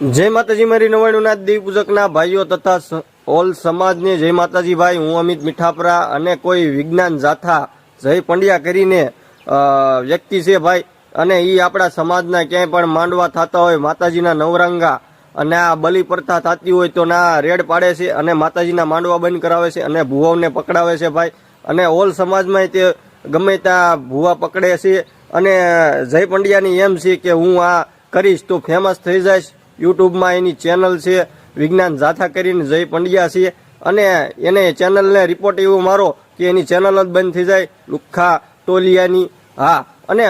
જય માતાજી, મારી નવાણુંના દેવ પૂજકના ભાઈઓ તથા ઓલ સમાજને જય માતાજી ભાઈ. હું અમિત મીઠાપરા અને કોઈ વિજ્ઞાન જાથા જય પંડ્યા કરીને વ્યક્તિ છે ભાઈ. અને એ આપણા સમાજના ક્યાંય પણ માંડવા થતા હોય, માતાજીના નવરંગા અને આ બલિ પ્રથા થતી હોય તો ના રેડ પાડે છે અને માતાજીના માંડવા બંધ કરાવે છે અને ભુવાઓને પકડાવે છે ભાઈ. અને ઓલ સમાજમાં તે ગમે ત્યાં ભુવા પકડે છે. અને જય પંડ્યાની એમ છે કે હું આ કરીશ તો ફેમસ થઈ જઈશ. યુટ્યુબમાં એની ચેનલ છે, વિજ્ઞાન જાથા કરીને જય પંડ્યા છે. અને એને ચેનલને રિપોર્ટ એવો મારો કે એની ચેનલ જ બંધ થઈ જાય લુખ્ખા ટોલિયાની. હા, અને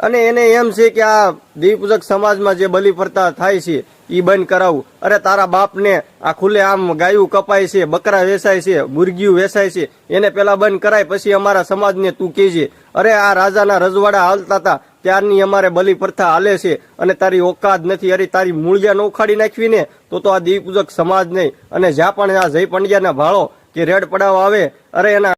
અને એને એમ છે કે આ દેવપૂજક સમાજમાં જે બલિ ફરતા થાય છે એ બંધ કરાવવું અરે તારા બાપને આ ખુલ્લે આમ ગાયું કપાય છે, બકરા વેચાય છે, મુરગીયું વેચાય છે, એને પેલા બંધ કરાય, પછી અમારા સમાજને તું કહેજે. અરે આ રાજાના રજવાડા હાલતા હતા ત્યારની અમારે બલિ પ્રથા હાલે છે અને તારી ઓકાદ નથી, અરે તારી મૂળિયા ન ઉખાડી નાખવી ને તો તો આ દીપૂજક સમાજ નહીં. અને જ્યાં પણ આ જય પંડ્યાના ભાળો કે રેડ પડાવ આવે, અરે એના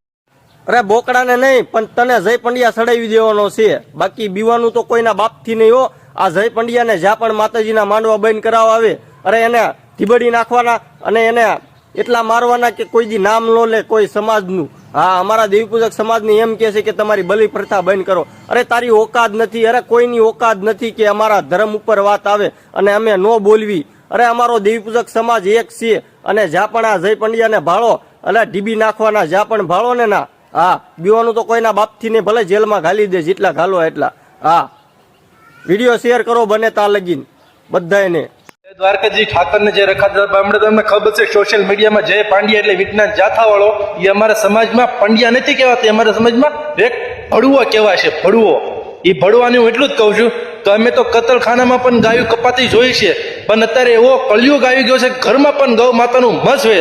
અરે બોકડાને નહીં, પણ તને જય પંડ્યા સડાવી દેવાનો છે. બાકી બીવાનું તો કોઈના બાપથી નહીં હો. આ જય પંડ્યાને જ્યાં પણ માતાજીના માંડવા બંધ કરાવવા આવે, અરે એને ધીબડી નાખવાના અને એને એટલા મારવાના કે કોઈ દી નામ નો લે કોઈ સમાજનું. હા, અમારા દેવીપૂજક સમાજની એમ કે છે કે તમારી બલિ પ્રથા બંધ કરો. અરે, તારી ઓકાદ નથી, અરે, કોઈની ઓકાદ નથી કે અમારા ધર્મ ઉપર વાત આવે અને અમે ન બોલવી. અરે, અમારો દેવપૂજક સમાજ એક છે અને જ્યાં પણ આ જય પંડ્યાને ભાળો, અલે, ઢીબી નાખવાના જ્યાં પણ ભાળો ને ના. હા, બીવાનું તો કોઈના બાપથી ને ભલે જેલમાં ઘાલી દે જેટલા ઘાલો એટલા. હા, વીડિયો શેર કરો, બને તા લગીન બધાને દ્વારકાજી ઠાકરને જે રખાતા તમને ખબર છે સોશિયલ મીડિયામાં જય પાંડ્યા એટલે વિજ્ઞાન જાથા વાળો એ અમારા સમાજમાં પંડ્યા નથી કહેવાતા અમારા સમાજમાં એક ભડુઓ કહેવાય છે ભડુઓ એ ભડવાની હું એટલું જ કહું છું તો અમે તો કતલખાનામાં પણ ગાયું કપાતી જોઈ છે, પણ અત્યારે એવો કળિયુગ આવી ગયો છે ઘરમાં પણ ગૌ માતાનું મસ વે,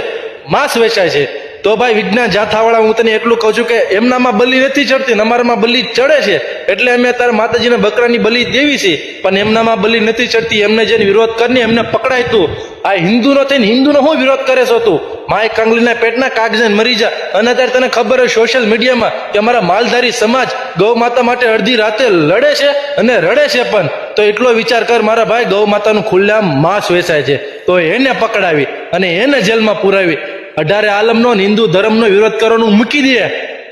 માંસ વેચાય છે. તો ભાઈ વિજ્ઞાન જાથાવાળા, હું તને એટલું કહું છું કે એમનામાં બલી નથી ચડતી અમારામાં બલી ચડે છે. એટલે અમે તારે માતાજીના બકરાની બલી દેવી છે પણ એમનામાં બલી નથી ચડતી. એમને જેને વિરોધ કરીને એમને પકડાય તું. આ હિન્દુનો થઈને હિન્દુનો શું વિરોધ કરે છો તું? માય કાંગલીના પેટના કાગજન મરી જા. અને અત્યારે તને ખબર હોય સોશિયલ મીડિયામાં કે અમારા માલધારી સમાજ ગૌ માતા માટે અડધી રાતે લડે છે અને રડે છે પણ. તો એટલો વિચાર કર મારા ભાઈ, ગૌ માતાનું ખુલ્લામ માંસ વેચાય છે. તો એને પકડાવી અને એને જેલમાં પુરાવી. અઢારે આલમનો હિન્દુ ધર્મનો વિરોધ કરવાનું મૂકી દે.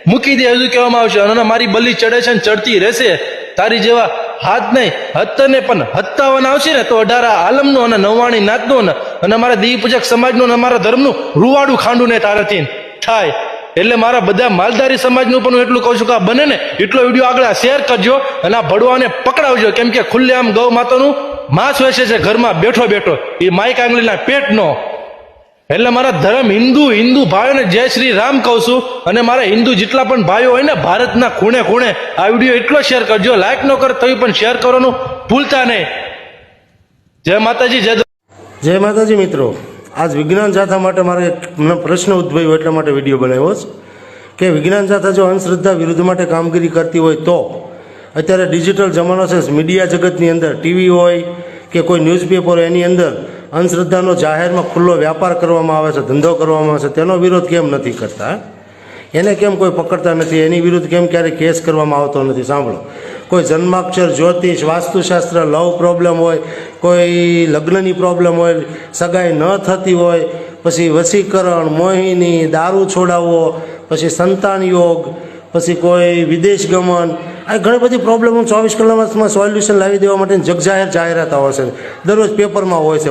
મૂકી દે હજુ કહેવામાં આવશે. અને મારી બલી ચડે છે ને ચડતી રહેશે. તારી જેવા હાથ નહીં હત્તને પણ હત્તાવાના આવશે ને તો અઢારા આલમનો અને નવાણી નાતનો ને અને અમારા દેવી પૂજક સમાજનું અને અમારા ધર્મનું રૂવાડું ખાંડું ને તારાથી થાય. એટલે મારા બધા માલધારી સમાજનું પણ હું એટલું કહું છું કે આ બને ને, એટલો વીડિયો આગળ શેર કરજો અને આ ભડવાને પકડાવજો. કેમ કે ખુલ્લે આમ ગૌ માતાનું માંસ વેચે છે ઘરમાં બેઠો બેઠો. એ માઈક આંગળીના પેટનો એટલે મારા ધર્મ હિન્દુ હિન્દુ ભાઈઓને જય શ્રી રામ કહું છું અને મારા હિન્દુ જેટલા પણ ભાઈઓ હોય ને, ભારતના ખૂણે ખૂણે આ વીડિયો એટલો શેર કરજો. લાઈક ન કરો તો પણ શેર કરવાનું ભૂલતા નહીં. જય માતાજી, જય જય માતાજી મિત્રો. આજ વિજ્ઞાન જાથા માટે મારે પ્રશ્ન ઉદ્ભવ્યો એટલા માટે વીડિયો બનાવ્યો છે કે વિજ્ઞાન જાથા જો અંધશ્રદ્ધા વિરુદ્ધ માટે કામગીરી કરતી હોય તો અત્યારે ડિજિટલ જમાનો છે. મીડિયા જગતની અંદર ટીવી હોય કે કોઈ ન્યૂઝપેપર હોય, એની અંદર અંધશ્રદ્ધાનો જાહેરમાં ખુલ્લો વ્યાપાર કરવામાં આવે છે, ધંધો કરવામાં આવે છે, તેનો વિરોધ કેમ નથી કરતા? એને કેમ કોઈ પકડતા નથી? એની વિરુદ્ધ કેમ ક્યારેય કેસ કરવામાં આવતો નથી? સાંભળો. કોઈ જન્માક્ષર, જ્યોતિષ, વાસ્તુશાસ્ત્ર, લવ પ્રોબ્લેમ હોય, કોઈ લગ્નની પ્રોબ્લેમ હોય, સગાઈ ન થતી હોય, પછી વશીકરણ, મોહિની, દારૂ છોડાવવો, પછી સંતાન યોગ, પછી કોઈ વિદેશ ગમન આ ઘણી બધી પ્રોબ્લેમ ચોવીસ કલાકમાં સોલ્યુશન લાવી દેવા માટે જગજાહેર જાહેરાત આવે છે. દરરોજ પેપરમાં હોય છે.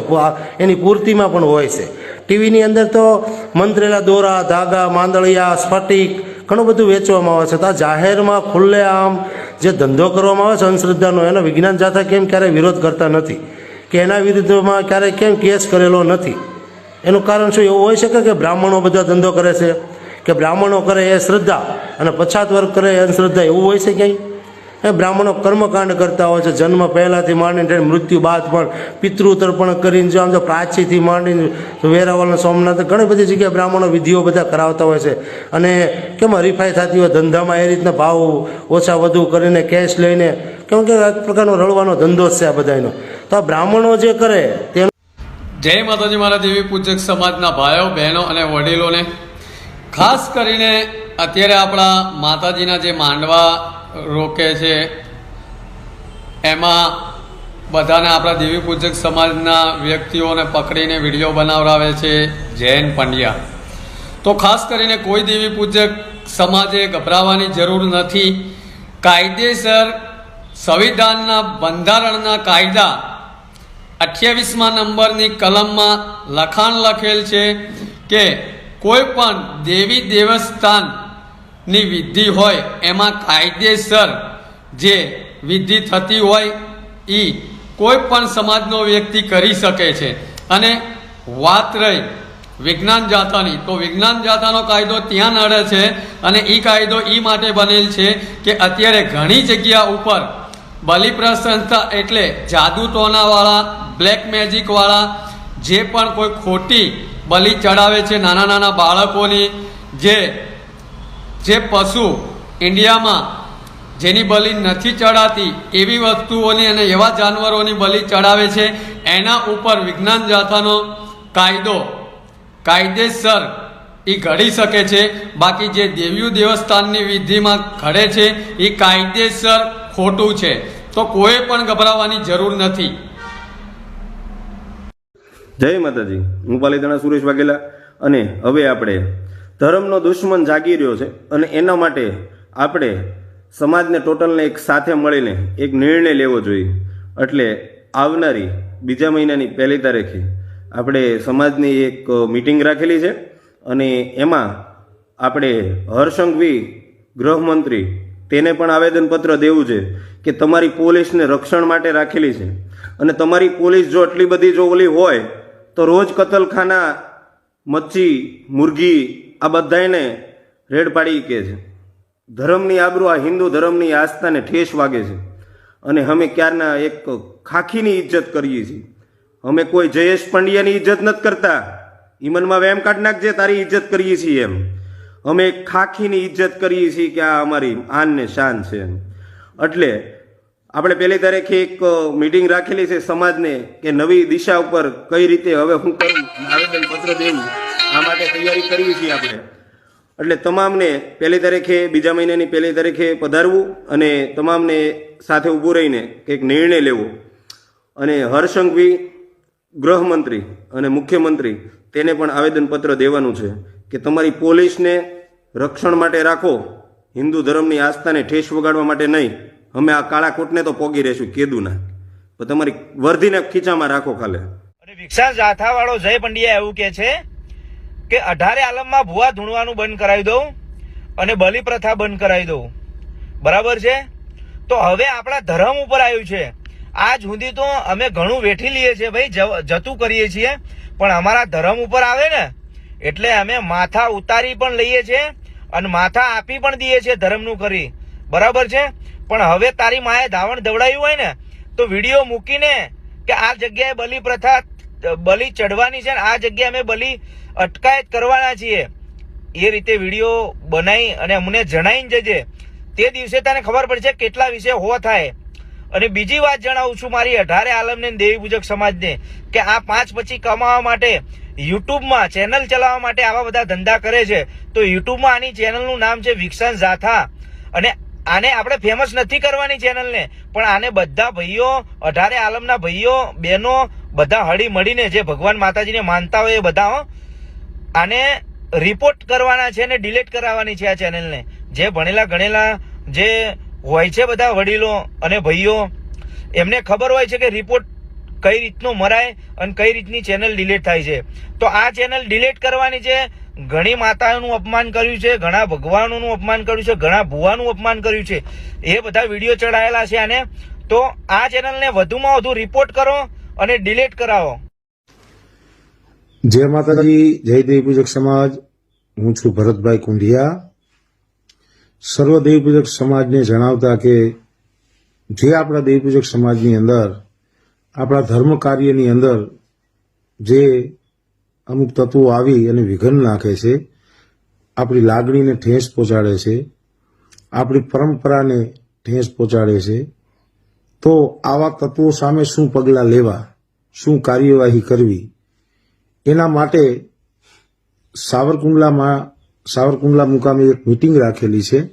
એની પૂર્તિમાં પણ હોય છે. ટીવીની અંદર તો મંત્રેલા દોરા, ધાગા, માંદળિયા, સ્ફટિક ઘણું બધું વેચવામાં આવે છે. તો આ જાહેરમાં ખુલ્લેઆમ જે ધંધો કરવામાં આવે છે અંધશ્રદ્ધાનો, એનો વિજ્ઞાન જાથા કેમ ક્યારેય વિરોધ કરતા નથી? કે એના વિરુદ્ધમાં ક્યારેય કેમ કેસ કરેલો નથી? એનું કારણ શું? એવું હોઈ શકે કે બ્રાહ્મણો બધા ધંધો કરે છે? કે બ્રાહ્મણો કરે એ શ્રદ્ધા અને પછાત વર્ગ કરે એ અંધશ્રદ્ધા, એવું હોય છે ક્યાંય? એ બ્રાહ્મણો કર્મકાંડ કરતા હોય છે, જન્મ પહેલાંથી માંડીને મૃત્યુ બાદ પણ પિતૃ તર્પણ કરીને જો આમ તો પ્રાચીથી માંડીને વેરાવળ સોમનાથ, ઘણી બધી જગ્યાએ બ્રાહ્મણો વિધિઓ બધા કરાવતા હોય છે. અને કેમ હરીફાઈ થતી હોય, ધંધામાં એ રીતના ભાવ ઓછા વધુ કરીને કેશ લઈને, કેમ કે એક પ્રકારનો રળવાનો ધંધો છે આ બધાનો તો આ બ્રાહ્મણો જે કરે, તેનો જય માતાજી, મારા દેવી પૂજક સમાજના ભાઈઓ, બહેનો અને વડીલોને ખાસ કરીને અત્યારે આપણા માતાજીના જે માંડવા રોકે છે, એમાં બધાને આપણા દેવી પૂજક સમાજના વ્યક્તિઓને પકડીને વીડિયો બનાવડાવે છે જૈન પંડ્યા. તો ખાસ કરીને કોઈ દેવી પૂજક સમાજે ગભરાવાની જરૂર નથી. કાયદેસર સંવિધાનના બંધારણના કાયદા અઠ્યાવીસમાં નંબરની કલમમાં લખાણ લખેલ છે કે કોઈ પણ દેવી દેવસ્થાનની વિધિ હોય, એમાં કાયદેસર જે વિધિ થતી હોય એ કોઈ પણ સમાજનો વ્યક્તિ કરી શકે છે. અને વાત રહી વિજ્ઞાન જાતાની તો વિજ્ઞાન જાતાનો કાયદો ત્યાં નડે છે અને એ કાયદો એ માટે બનેલ છે કે અત્યારે ઘણી જગ્યા ઉપર બલિપ્રદ સંસ્થા એટલે જાદુ ટોનાવાળા બ્લેક મેજિકવાળા, જે પણ કોઈ ખોટી બલિ ચડાવે છે નાના નાના બાળકોની. જે જે પશુ ઇન્ડિયામાં જેની બલિ નથી ચડાતી એવી વસ્તુઓની અને એવા જાનવરોની બલિ ચડાવે છે, એના ઉપર વિજ્ઞાન જાથાનો કાયદો કાયદેસર એ ઘડી શકે છે. બાકી જે દેવીઓ દેવસ્થાનની વિધિમાં ઘડે છે એ કાયદેસર ખોટું છે. તો કોઈ પણ ગભરાવાની જરૂર નથી. જય માતાજી. હું પાલીતાણા સુરેશ વાઘેલા અને હવે આપણે ધર્મનો દુશ્મન જાગી રહ્યો છે અને એના માટે આપણે સમાજને ટોટલને એક સાથે મળીને એક નિર્ણય લેવો જોઈએ. એટલે આવનારી બીજા મહિનાની પહેલી તારીખે આપણે સમાજની એક મિટિંગ રાખેલી છે અને એમાં આપણે હર્ષંઘવી ગૃહમંત્રી તેને પણ આવેદનપત્ર દેવું છે કે તમારી પોલીસને રક્ષણ માટે રાખેલી છે. અને તમારી પોલીસ જો આટલી બધી જો ઓલી હોય તો રોજ કતલખાના, મચ્છી મુરગી આ બધાને રેડ પાડી કે છે. ધર્મની આબરૂ આ હિન્દુ ધર્મની આસ્થાને ઠેસ વાગે છે. અને અમે ક્યારના એક ખાખીની ઇજ્જત કરીએ છીએ. અમે કોઈ જયેશ પંડ્યાની ઇજ્જત નથી કરતા. ઈમનમાં વેમ કાઢ નાખજે, તારી ઇજ્જત કરીએ છીએ એમ. અમે ખાખીની ઇજ્જત કરીએ છીએ કે આ અમારી આન ને શાન છે એમ. એટલે આપણે પહેલી તારીખે એક મીટિંગ રાખેલી છે સમાજને કે નવી દિશા ઉપર કઈ રીતે હવે હું કરું, આવેદન પત્ર દેવું, આ માટે તૈયારી કરીએ છીએ આપણે. એટલે તમામને પહેલી તારીખે, બીજા મહિનાની પહેલી તારીખે પધારવું અને તમામને સાથે ઊભું રહીને કંઈક નિર્ણય લેવો. અને હર્ષંઘવી ગૃહમંત્રી અને મુખ્યમંત્રી તેને પણ આવેદનપત્ર દેવાનું છે કે તમારી પોલીસને રક્ષણ માટે રાખો, હિન્દુ ધર્મની આસ્થાને ઠેસ વગાડવા માટે નહીં. અમે આ કાળા કોટને તો પોગી રહેશું, કેદુના. તો તમારી વર્ધીને ખીચામાં રાખો ખાલે. અને વિકસાસ જાથા વાળો જય પંડ્યા એવું કે છે કે અઢારે આલમમાં ભુવા ધૂણવાનું બંધ કરાવી દઉં અને બલિ પ્રથા બંધ કરાવી દઉં. બરાબર છે? તો હવે આપણા ધર્મ ઉપર આવ્યું છે. આજ સુધી તો અમે ઘણું વેઠી લઈએ છીએ ભાઈ જતું કરીએ છીએ. પણ અમારા ધર્મ ઉપર આવે ને, એટલે અમે માથા ઉતારી પણ લઈએ છીએ અને માથા આપી પણ દઈએ છીએ ધર્મનું કરી. બરાબર છે? પણ હવે તારી માએ ધાવણ દવડાવ્યું હોય ને, તો વીડિયો મૂકીને કે આ જગ્યાએ બલિ પ્રથા, બલિ ચડવાની છે ને, આ જગ્યાએ અમે બલિ અટકાયત કરવાના છીએ. એ રીતે વીડિયો બનાવી અને અમને જણાવીને જજે. તે દિવસે તને ખબર પડશે કેટલા વિશે હો થાય. અને બીજી વાત જણાવું છું મારી અઢારે આલમને દેવી પૂજક સમાજને કે આ પાંચ પછી કમાવા માટે યુટ્યુબમાં ચેનલ ચલાવવા માટે આવા બધા ધંધા કરે છે. તો યુટ્યુબમાં આની ચેનલનું નામ છે વિકસન ઝાથા. અને આને આપણે ફેમસ નથી કરવાની ચેનલને પણ આને બધા ભાઈઓ, અઢારે આલમના ભાઈઓ, બહેનો, બધા હળી મળીને જે ભગવાન માતાજીને માનતા હોય એ બધા આને રિપોર્ટ કરવાના છે ને ડિલીટ કરાવવાની છે આ ચેનલને જે ભણેલા ગણેલા, જે હોય છે બધા વડીલો અને ભાઈઓ, એમને ખબર હોય છે કે રિપોર્ટ કઈ રીતનો મરાય અને કઈ રીતની ચેનલ ડિલીટ થાય છે. તો આ ચેનલ ડિલીટ કરવાની છે ઘણી માતાઓનું અપમાન કર્યું છે, ઘણા ભગવાનોનું અપમાન કર્યું છે, ઘણા ભુવાનું અપમાન કર્યું છે. એ બધા વીડિયો ચડાયેલા છે આને. તો આ ચેનલને વધુમાં વધુ રિપોર્ટ કરો અને ડિલીટ કરાવો. જય માતાજી, જય દેવી પૂજક સમાજ. હું છું ભરતભાઈ કુંઢિયા. સર્વ દેવી પૂજક સમાજને જણાવતા કે જે આપણા દેવી પૂજક સમાજની અંદર, આપણા ધર્મ કાર્યની અંદર જે અમુક તત્વો આવી અને વિઘન નાખે છે. આપણી લાગણીને ઠેસ પહોંચાડે છે. આપણી પરંપરાને ઠેસ પહોંચાડે છે. તો આવા તત્વો સામે શું પગલાં લેવા? શું કાર્યવાહી કરવી? એના માટે સાવરકુંડલામાં, સાવરકુંડલા મુકામે એક મિટિંગ રાખેલી છે.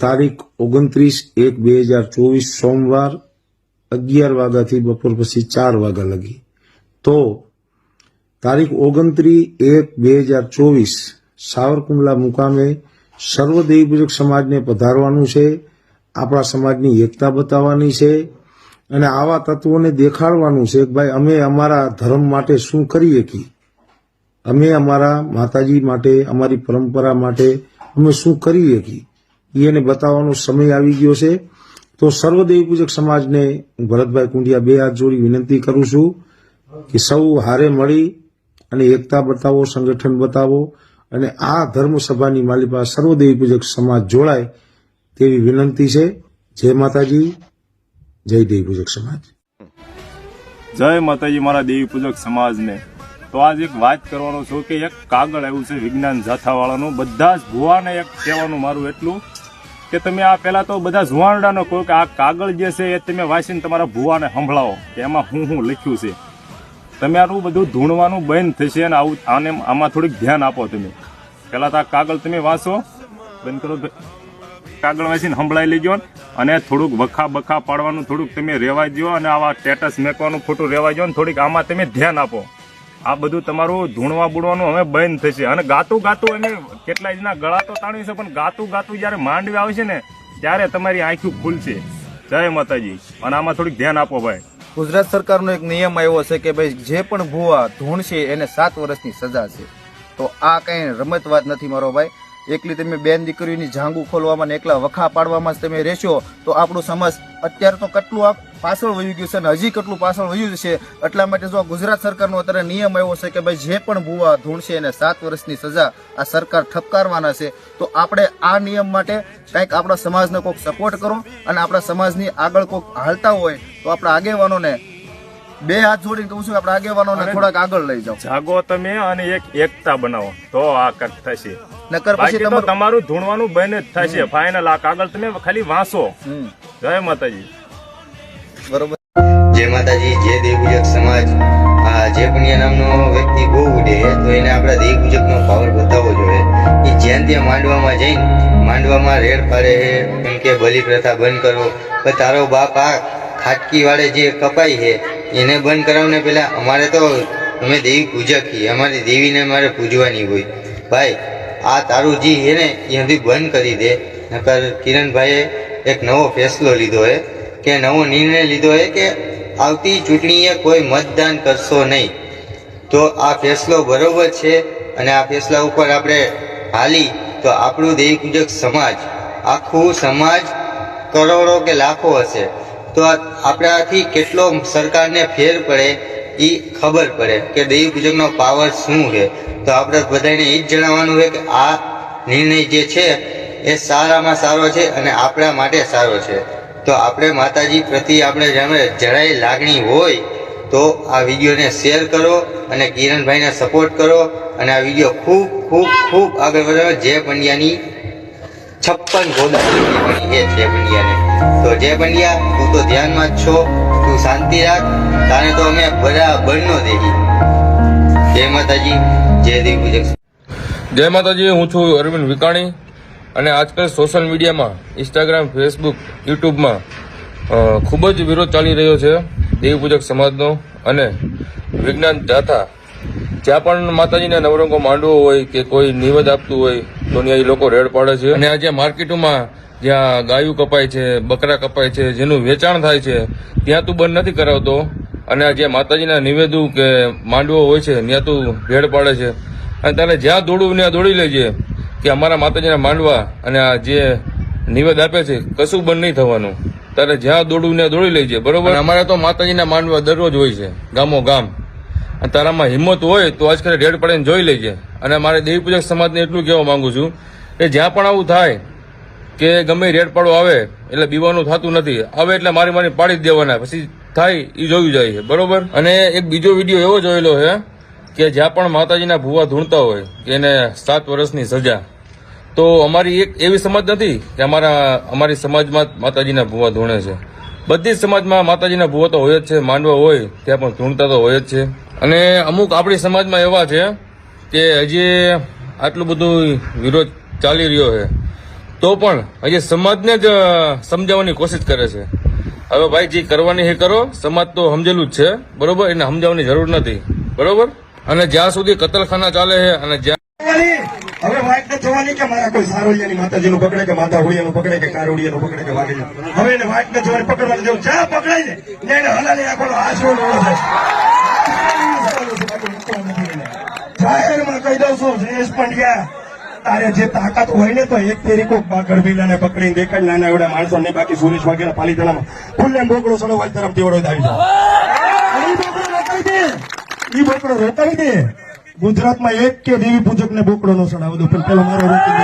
તારીખ ઓગણત્રીસ એક બે હજાર ચોવીસ સોમવાર અગિયાર વાગ્યાથી બપોર પછી ચાર વાગ્યા લગી. તો તારીખ ઓગણત્રીસ એક બે હજાર ચોવીસ સાવરકુંડલા મુકામે સર્વદેવી પૂજક સમાજને પધારવાનું છે. આપણા સમાજની એકતા બતાવવાની છે અને આવા તત્વોને દેખાડવાનું છે કે ભાઈ અમે અમારા ધર્મ માટે શું કરી કે? અમે અમારા માતાજી માટે, અમારી પરંપરા માટે અમે શું કરી કે? એને બતાવવાનો સમય આવી ગયો છે. તો સર્વદેવી પૂજક સમાજને હું ભરતભાઈ કુંડિયા બે હાથ જોડી વિનંતી કરું છું કે સૌ હારે મળી અને એકતા બતાવો, સંગઠન બતાવો અને આ ધર્મ સભાની માલિપા સર્વદેવી પૂજક સમાજ જોડાય તેવી વિનંતી છે. જય માતાજી, જય દેવી પૂજક સમાજ. જય માતાજી, મારા દેવી પૂજક સમાજને. તો આજ એક વાત કરવાનો છું કે એક કાગળ આવ્યું છે વિજ્ઞાન જાથાવાળાનું. બધા જ ભુવાને એક કહેવાનું મારું એટલું કે તમે આ પહેલા તો બધા જુવાનડાનો કહો કે આ કાગળ જે છે એ તમે વાંચીને તમારા ભુવાને સંભળાવો, કે એમાં હું હું લખ્યું છે. તમે આનું બધું ધૂણવાનું બંધ થશે અને આવું આને આમાં થોડીક ધ્યાન આપો તમે. પહેલાં તો આ કાગળ તમે વાંચો. બંધ કરો કાગળ વાંચીને સંભળાઈ લેજો અને થોડુંક વખા બખા પાડવાનું, થોડુંક તમે રહેવા દો અને આવા સ્ટેટસ મેકવાનું ખોટું રહેવા દો અને થોડીક આમાં તમે ધ્યાન આપો. આ બધું તમારું ધૂણવા બુડવાનું હવે બંધ થશે. અને ગાતું ગાતું એને કેટલાય જણા ગળા તો તાણી છે, પણ ગાતું ગાતું જ્યારે માંડવી આવશે ને, ત્યારે તમારી આંખું ખુલશે. જય માતાજી. અને આમાં થોડીક ધ્યાન આપો ભાઈ. ગુજરાત સરકારનો એક નિયમ આવ્યો છે કે ભાઈ જે પણ ભૂવા ધૂણશે એને સાત વર્ષની સજા છે. તો આ કઈ રમત વાત નથી મારો ભાઈ. એકલી તમે બેન દીકરીની જાંગુ ખોલવામાં ને એકલા વખા પાડવામાં જ તમે રહેશો તો આપણું સમાજ અત્યારે તો કેટલું આ પાછળ વયું ગયું છે અને હજી કેટલું પાછળ વયું છે. એટલા માટે જો ગુજરાત સરકારનો અત્યારે નિયમ આવ્યો છે કે ભાઈ જે પણ ભૂવા ધૂણશે એને સાત વર્ષની સજા આ સરકાર ઠપકારવાના છે તો આપણે આ નિયમ માટે કંઈક આપણા સમાજને કોઈક સપોર્ટ કરો અને આપણા સમાજની આગળ કોઈક હાલતા હોય તો આપણા આગેવાનોને બે હાથ જોડીને કહું છું આપણા આગેવાનોને થોડાક આગળ લઈ જાઓ. જાગો તમે અને એક એકતા બનાવો તો આ કંઈક થશે. નકર પછી તમારું તમારું ધૂણવાનું બંધ જ થશે ફાઇનલ આ કાગળ તમે ખાલી વાંચો. જય માતાજી. બરોબર. જય માતાજી જય દેવપૂજક સમાજ. આ જે પુણ્યા નામનો વ્યક્તિ બહુ ઉડે તો એને આપણા દેવપૂજક નો પાવર બતાવવો જોઈએ. એ જ્યાં ત્યાં માંડવામાં જઈને માંડવામાં રેડ પાડે છે કેમ કે બલિ પ્રથા બંધ કરો. પણ તારો બાપ આ ખાટકી વાળે જે કપાઈ છે એને બંધ કરાવને પેલા અમારે તો અમે દેવી પૂજક છીએ. અમારી દેવીને મારે પૂજવાની હોય. ભાઈ આ તારું જી છે ને એ હજી બંધ કરી દે. નકર કિરણભાઈએ એક નવો ફેસલો લીધો હે, કે નવો નિર્ણય લીધો છે કે આવતી ચૂંટણીએ કોઈ મતદાન કરશો નહીં. તો આ ફેસલો બરોબર છે અને આ ફેસલા ઉપર આપણે હાલી, તો આપણું દેહ પૂજક સમાજ, આખું સમાજ કરોડો કે લાખો હશે. તો આપણાથી કેટલો સરકારને ફેર પડે એ ખબર પડે કે દેવી પૂજકનો પાવર શું છે. તો આપણે બધાને એ જ જણાવવાનું છે કે આ નિર્ણય જે છે, એ સારામાં સારો છે અને આપણા માટે સારો છે. તો આપણે માતાજી પ્રતિ આપણે જેને જરાય લાગણી હોય, તો આ વિડીયોને શેર કરો અને કિરણભાઈને સપોર્ટ કરો અને આ વીડિયો ખૂબ ખૂબ ખૂબ આગળ વધારો જય પંડ્યાની છપ્પન ગોદા બની છે જય તો જય પંડ્યા તું તો ધ્યાનમાં જ છો. તું શાંતિ રાખ. તારે તો અમે બરાબરનો દેહી જય માતાજી. જય દેવ પૂજક જય માતાજી હું છું અરવિંદ વિકાણી. અને આજકાલ સોશિયલ મીડિયામાં ઇન્સ્ટાગ્રામ ફેસબુક યુટ્યુબમાં ખૂબ જ વિરોધ ચાલી રહ્યો છે દેવીપૂજક સમાજનો. અને વિજ્ઞાન જાથા જ્યાં પણ માતાજીના નવરંગો માંડવો હોય કે કોઈ નિવેદ આપતું હોય ત્યાં લોકો રેડ પાડે છે. અને આજે માર્કેટોમાં જ્યાં ગાયું કપાય છે બકરા કપાય છે જેનું વેચાણ થાય છે ત્યાં તું બંધ નથી કરાવતો. અને આ જે માતાજીના નિવેદું કે માંડવો હોય છે ત્યાં તું રેડ પાડે છે. અને તારે જ્યાં દોડવું ત્યાં દોડી લેજે કે અમારા માતાજીના માંડવા અને આ જે નિવેદ આપે છે કશું બંધ નહીં થવાનું. તારે જ્યાં દોડવું ત્યાં દોડી લેજે બરોબર? અમારે તો માતાજીના માંડવા દરરોજ હોય છે ગામો ગામ. અને તારામાં હિંમત હોય તો આજકાલ રેડ પાડીને જોઈ લેજે. અને મારે દેવી પૂજક સમાજને એટલું કહેવા માંગુ છું કે જ્યાં પણ આવું થાય કે ગમે રેડ પાડો આવે, એટલે બીવાનું થતું નથી. આવે એટલે મારી મારી પાડી જ દેવાના. પછી થાય એ જોયું જાય છે. બરોબર? અને એક બીજો વીડિયો એવો જોયેલો છે કે જ્યાં પણ માતાજીના ભૂવા ધૂણતા હોય, કે એને સાત વર્ષની સજા. તો અમારી એક એવી સમજ નથી કે અમારા, અમારી સમાજમાં માતાજીના ભૂવા ધૂણે છે. બધી સમાજમાં માતાજીના ભૂવા તો હોય જ છે, માંડવા હોય, ત્યાં પણ ધૂણતા તો હોય જ છે. અને અમુક આપણી સમાજમાં એવા છે કે હજી આટલું બધું વિરોધ ચાલી રહ્યો છે. તો પણ હજી સમાજને જ સમજાવવાની કોશિશ કરે છે. હવે ભાઈ જે કરવાની એ કરો, સમાજ તો સમજેલું જ છે, બરોબર? એને સમજાવવાની જરૂર નથી. બરોબર? અને જ્યાં સુધી કતલખાના ચાલે છે અને જ્યાં હવે વાત ને જોવાની કે મારા કોઈ સારોલિયાની માતાજીનું પકડે કે માતા હોળિયાનું પકડે કે કારોડિયાનું પકડે કે વાગે હવે એને વાત ને જોવાની પકડવાની જેવું જ્યાં પકડાય ને. એને હલાલી આખો આશરો જાહેરમાં કહી દઉં છું જયેશ પંડ્યા તારે જે તાકાત હોય ને તો એક તેરી કોક બાકર બિલાને પકડીને દેખાડ નાના એવડા માણસો ને બાકી સુરેશ વાઘેલા પાલીતાણામાં. ખુલ્લે બોકડો સડો વાલ તરફ દેવડો આવી જાય ઈ બોકડો રોકાવી દે. ગુજરાતમાં એક કે દેવી પૂજક ને બોકડો નો સડાવ. દો પણ પેલો મારો રોકી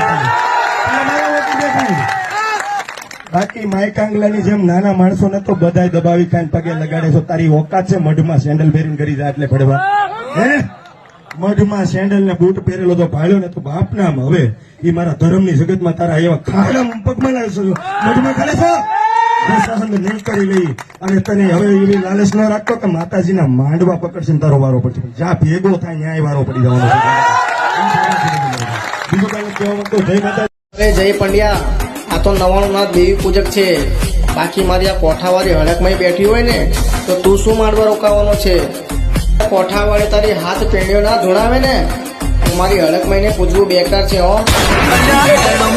બાકી માઇક આંગલાની જેમ નાના માણસો ને તો બધાય દબાવી કાન પગે લગાડે છો. તારી ઓકાત છે, મઢમાં સેન્ડલ પહેરીને કરી જાય એટલે પડવા હે? મઢમાં સેન્ડલ ને બૂટ પહેરેલો તો ભાળ્યો ને તો બાપ નામ હવે. એ મારા ધર્મની જગતમાં તારા એવા ખાડા પગમાં લાવે મઢમાં ખાલે છે? સહન કરી લઈ અને તને હવે એવી લાલચ ન રાખતો કે માતાજીના માંડવા પકડશે ને તારો વારો પડશે જ્યાં. ભેગો થાય, ન્યાય વારો પડી જવાનો બીજું કઈ કહેવા માંગતો. જય માતા જય પંડ્યા. આ તો નવાણું નાથ દેવી પૂજક છે. બાકી મારી આ કોઠાવાળી હડકમાં બેઠી હોય ને, તો તું શું માંડવા રોકાવાનો છે? કોઠાવાળી તારી હાથ પેઢીઓ ના ધોળાવે ને? તો મારી મહિને પૂછવું બેકાર છે, હો.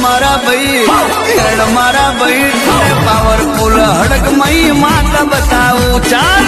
મારા ભાઈ મારા ભાઈ પાવરફુલ હડક મહી માતા બતાવું, ચાલ.